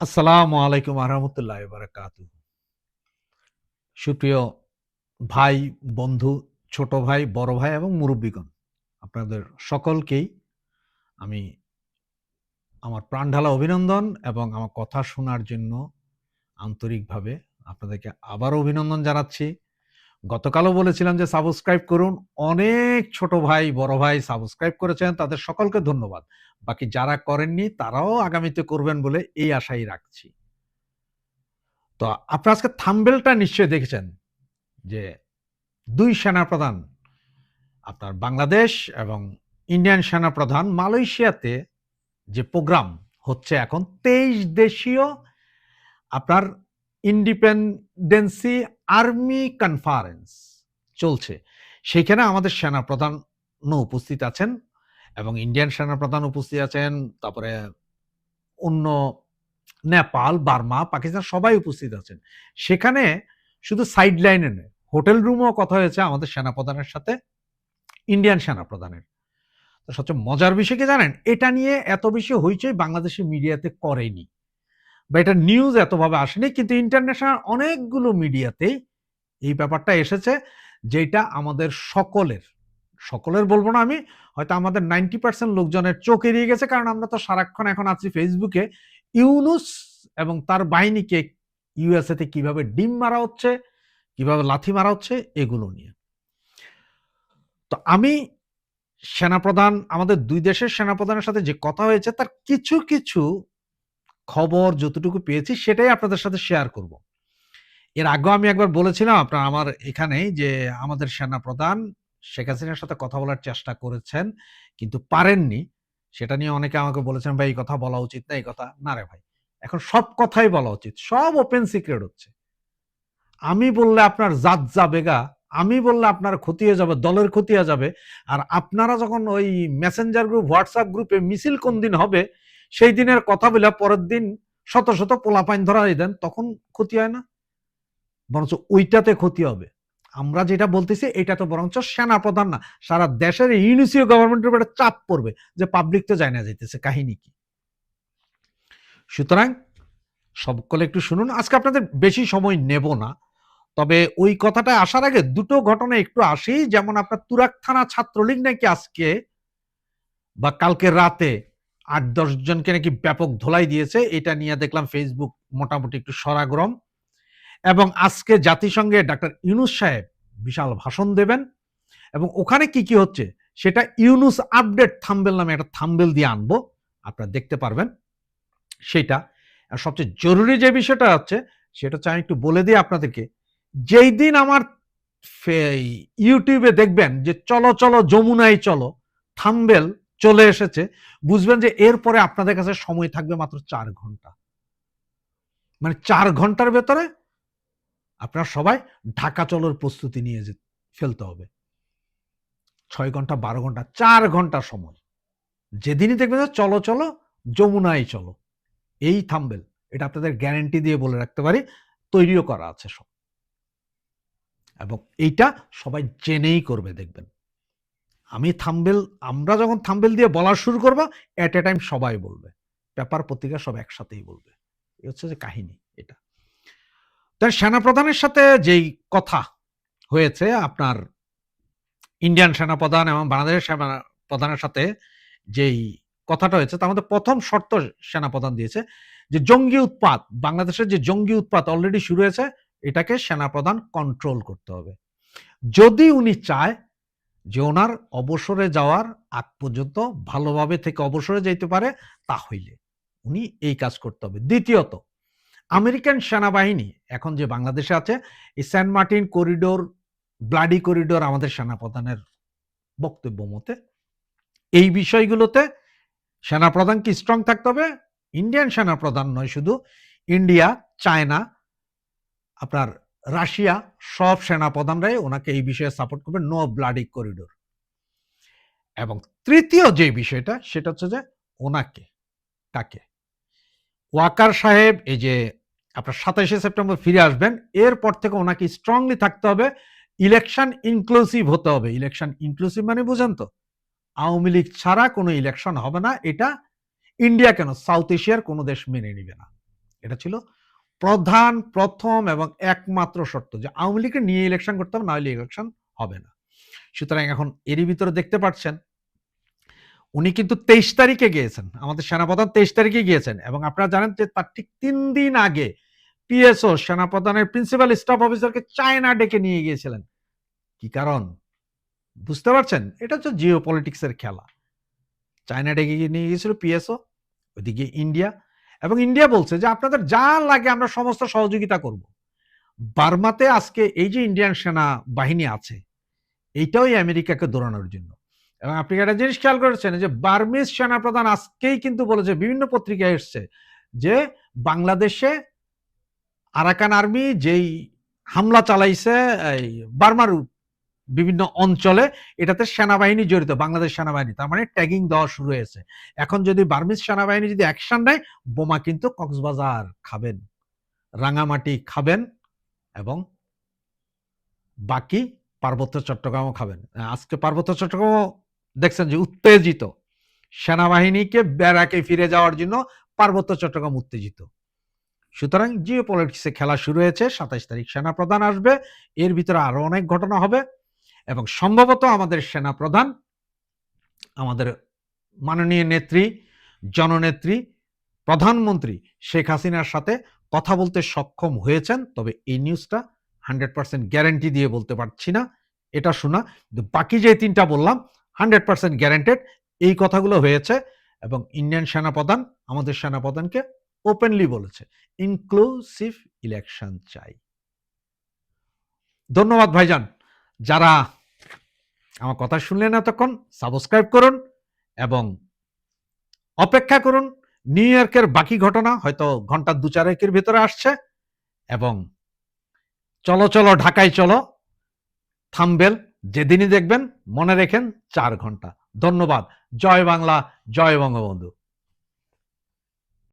আসসালামু আলাইকুম আহমতুল্লাহ বারাকাত সুপ্রিয় ভাই, বন্ধু, ছোট ভাই, বড় ভাই এবং মুরব্বীগণ, আপনাদের সকলকেই আমি আমার প্রাণঢালা অভিনন্দন এবং আমার কথা শোনার জন্য আন্তরিকভাবে আপনাদেরকে আবারও অভিনন্দন জানাচ্ছি। গতকালও বলেছিলাম যে সাবস্ক্রাইব করুন। অনেক ছোট ভাই, বড় ভাই সাবস্ক্রাইব করেছেন, তাদের সকলকে ধন্যবাদ। বাকি যারা করেননি, তারাও আগামীতে করবেন বলে এই আশাই রাখছি। তো আপনারা আজকে থাম্বেলটা নিশ্চয়ই দেখেছেন, যে দুই সেনাপ্রধান, আপনার বাংলাদেশ এবং ইন্ডিয়ান সেনাপ্রধান মালয়েশিয়াতে যে প্রোগ্রাম হচ্ছে এখন, তেইশ দেশীয় আপনার ইন্ডিপেন্ডেন্সি, আর্মি কনফারেন্স চলছে। সেখানে আমাদের সেনাপ্রধানও উপস্থিত আছেন এবং ইন্ডিয়ান সেনাপ্রধান উপস্থিত আছেন, তারপরে অন্য নেপাল, বার্মা, পাকিস্তান সবাই উপস্থিত আছেন। সেখানে শুধু সাইড লাইনে নয় হোটেল রুমও কথা হয়েছে আমাদের সেনাপ্রধানের সাথে, ইন্ডিয়ান সেনাপ্রধানের। তো সবচেয়ে মজার বিষয় কি জানেন? এটা নিয়ে এত বেশি হইচই বাংলাদেশি মিডিয়াতে করেনি। বা এটা নিউজ এতভাবে আসেনি, কিন্তু ইন্টারন্যাশনাল অনেকগুলো মিডিয়াতেই এই ব্যাপারটা এসেছে যেটা আমাদের সকলের সকলের বলব না আমি, হয়তো আমাদের নাইনটি পার্সেন্ট লোকজনের চোখ এড়িয়ে গেছে, কারণ আমরা তো সারাক্ষণ এখন আছি ফেসবুকে ইউনুস এবং তার বাহিনীকে ইউএসএতে কীভাবে ডিম মারা হচ্ছে, কীভাবে লাথি মারা হচ্ছে, এগুলো নিয়ে। তো আমি সেনাপ্রধান, আমাদের দুই দেশের সেনাপ্রধানের সাথে যে কথা হয়েছে, তার কিছু কিছু খবর যতটুকু পেয়েছি সেটাই আপনাদের সাথে শেয়ার করব। এর আগেও আমি একবার বলেছিলাম, আপনার আমার এখানে যে আমাদের সেনাপ্রধান শেখ হাসিনার সাথে কথা বলার চেষ্টা করেছেন, কিন্তু পারেননি। সেটা নিয়ে অনেকে আমাকে বলেছেন, ভাই, এই কথা বলা উচিত না, এই কথা না রে ভাই, এখন সব কথাই বলা উচিত, সব ওপেন সিক্রেট হচ্ছে। আমি বললে আপনার জাত যাবে গা, আমি বললে আপনার ক্ষতি হয়ে যাবে, দলের ক্ষতি হয়ে যাবে, আর আপনারা যখন ওই মেসেঞ্জার গ্রুপ হোয়াটসঅ্যাপ গ্রুপে মিছিল কোন দিন হবে সেই দিনের কথা বলে পরের দিন শত শত পোলাপাইন ধরা দেন, তখন ক্ষতি হয় না। বরঞ্চ ওইটাতে ক্ষতি হবে। আমরা যেটা বলতেছি, এটা তো বরঞ্চ সেনা প্রধান না, সারা দেশের ইউনিসিও গভর্নমেন্টের উপরে চাপ পড়বে যে পাবলিক তো যায় না যাইতেছে, কাহিনী কি? সুতরাং সকলে একটু শুনুন, আজকে আপনাদের বেশি সময় নেব না, তবে ওই কথাটা আসার আগে দুটো ঘটনা একটু আসি, যেমন আপনার তুরাক থানা ছাত্রলীগ নাকি আজকে বা কালকে রাতে আট, দশ জনকে নাকি ব্যাপক ধোলাই দিয়েছে, এটা নিয়ে দেখলাম ফেসবুক মোটামুটি একটু সরাগরম। এবং আজকে জাতিসংঘে ডাক্তার ইউনুস সাহেব বিশাল ভাষণ দেবেন। এবং ওখানে কি কি হচ্ছে? সেটা ইউনুস আপডেট থাম্বেল নামে একটা থাম্বেল দিয়ে আনব। আপনারা দেখতে পারবেন সেটা। আর সবচেয়ে জরুরি যে বিষয়টা হচ্ছে, সেটা চাই একটু বলে দিই আপনাদেরকে, যেই দিন আমার ইউটিউবে দেখবেন যে চলো চলো, যমুনায় চলো, থাম্বেল চলে এসেছে, বুঝবেন যে এরপরে আপনাদের কাছে সময় থাকবে মাত্র চার ঘণ্টা। মানে চার ঘণ্টার ভেতরে আপনার সবাই ঢাকা চলোর প্রস্তুতি নিয়ে ফেলতে হবে। ছয় ঘণ্টা, বারো ঘণ্টা, চার ঘণ্টা সময়। যেদিনই দেখবেন যে চলো চলো, যমুনায় চলো। এই থাম্বেল, এটা আপনাদের গ্যারেন্টি দিয়ে বলে রাখতে পারি, তৈরিও করা আছে সব। এবং এইটা সবাই জেনেই করবে, দেখবেন। আমি থাম্বেল, আমরা যখন থাম্বেল দিয়ে বলা শুরু করব অ্যাট এ টাইম সবাই বলবে। পেপার, পত্রিকা সব একসাথেই বলবে। এই হচ্ছে যে কাহিনী এটা। তার সেনাপ্রধানের সাথে যেই কথা হয়েছে, আপনার ইন্ডিয়ান সেনাপ্রধান এবং বাংলাদেশের সেনাপ্রধানের সাথে যেই কথাটা হয়েছে, তার মধ্যে প্রথম শর্ত সেনাপ্রধান দিয়েছে যে জঙ্গি উৎপাত, বাংলাদেশের যে জঙ্গি উৎপাত অলরেডি শুরু হয়েছে, এটাকে সেনাপ্রধান কন্ট্রোল করতে হবে। যদি উনি চায় যে ওনার অবসরে যাওয়ার আগ পর্যন্ত ভালোভাবে থেকে অবসরে যাইতে পারে, তা হইলে উনি এই কাজ করতে হবে। দ্বিতীয়ত, আমেরিকান সেনাবাহিনী এখন যে বাংলাদেশে আছে, এই saint martin corridor, bloody corridor আমাদের সেনাপ্রধানের বক্তব্য মতে, এই বিষয়গুলোতে সেনাপ্রধান সেনাপ্রধানকে স্ট্রং থাকতে হবে? ইন্ডিয়ান সেনাপ্রধান নয় শুধু ইন্ডিয়া চায়না আপনার রাশিয়া, সব সেনাপ্রধানরাই ওনাকে এই বিষয়ে সাপোর্ট করবে নো ব্লাডি করিডোর এবং তৃতীয় যে বিষয়টা, সেটা হচ্ছে যে ওনাকে কাকে ওয়াকার সাহেব, এই যে আপনার সাতাইশে সেপ্টেম্বর ফিরে আসবেন, এরপর থেকে ওনাকে স্ট্রংলি থাকতে হবে ইলেকশন ইনক্লুসিভ হতে হবে। ইলেকশন ইনক্লুসিভ মানে বুঝেন তো, আওয়ামী লীগ ছাড়া কোনো ইলেকশন হবে না, এটা ইন্ডিয়া কেন? সাউথ এশিয়ার কোনো দেশ মেনে নিবে না। এটা ছিল প্রধান, প্রথম এবং একমাত্র শর্ত যে আওয়ামী লীগকে নিয়ে ইলেকশন করতে হবে, নাহলে ইলেকশন হবে না। সুতরাং এখন এরই ভিতরে দেখতে পাচ্ছেন, উনি কিন্তু তেইশ তারিখে গিয়েছেন, আমাদের সেনাপ্রধান তেইশ তারিখে গিয়েছেন এবং আপনারা জানেন যে তার ঠিক তিন দিন আগে পিএসও, সেনাপ্রধানের প্রিন্সিপাল স্টাফ অফিসারকে চায়না ডেকে নিয়ে গিয়েছিলেন। কি কারণ? বুঝতে পারছেন? এটা হচ্ছে জিও পলিটিক্সের খেলা। চায়না ডেকে নিয়ে গিয়েছিল পিএসও ওইদিকে ইন্ডিয়া এবং ইন্ডিয়া বলছে যে আপনাদের যা লাগে আমরা সমস্ত সহযোগিতা করব। বার্মাতে আজকে এই যে ইন্ডিয়ান সেনা বাহিনী আছে, এইটাও আমেরিকাকে দৌড়ানোর জন্য। এবং আপনি একটা জিনিস খেয়াল করেছেন? যে বার্মিজ সেনাপ্রধান আজকেই কিন্তু বলেছে, বিভিন্ন পত্রিকায় এসছে যে বাংলাদেশে আরাকান আর্মি যেই হামলা চালাইছে, এই বার্মার বিভিন্ন অঞ্চলে এটাতে সেনাবাহিনী জড়িত, বাংলাদেশ সেনাবাহিনী, তার মানে ট্যাগিং দেওয়া শুরু হয়েছে। এখন যদি বার্মিজ সেনাবাহিনী যদি অ্যাকশন নেয়, বোমা কিন্তু কক্সবাজার খাবেন, রাঙামাটি খাবেন এবং বাকি পার্বত্য চট্টগ্রামও খাবেন। আজকে পার্বত্য চট্টগ্রামও দেখছেন যে উত্তেজিত। সেনাবাহিনীকে ব্যারাকে ফিরে যাওয়ার জন্য পার্বত্য চট্টগ্রাম উত্তেজিত। সুতরাং জিও পলিটিক্সে খেলা শুরু হয়েছে, সাতাইশ তারিখ সেনা প্রধান আসবে, এর ভিতরে আরও অনেক ঘটনা হবে। এবং সম্ভবত আমাদের সেনা প্রধান আমাদের মাননীয় নেত্রী, জননেত্রী, প্রধানমন্ত্রী শেখ হাসিনার সাথে কথা বলতে সক্ষম হয়েছেন, তবে এই নিউজটা হান্ড্রেড পার্সেন্ট গ্যারেন্টি দিয়ে বলতে পারছি না। এটা শোনা, কিন্তু বাকি যে তিনটা বললাম, হান্ড্রেড পার্সেন্ট গ্যারেন্টেড, এই কথাগুলো হয়েছে এবং ইন্ডিয়ান সেনাপ্রধান, আমাদের সেনাপ্রধানকে ওপেনলি বলেছে ইনক্লুসিভ ইলেকশন চাই। ধন্যবাদ ভাইজান। যারা আমার কথা শুনলেন এতক্ষণ সাবস্ক্রাইব করুন এবং অপেক্ষা করুন নিউ ইয়র্কের বাকি ঘটনা হয়তো ঘণ্টা দু চারেকের ভিতরে আসছে এবং চলো চলো, ঢাকায় চলো, থামবেল, যেদিনই দেখবেন, মনে রেখেন চার ঘণ্টা। ধন্যবাদ। জয় বাংলা, জয় বঙ্গবন্ধু।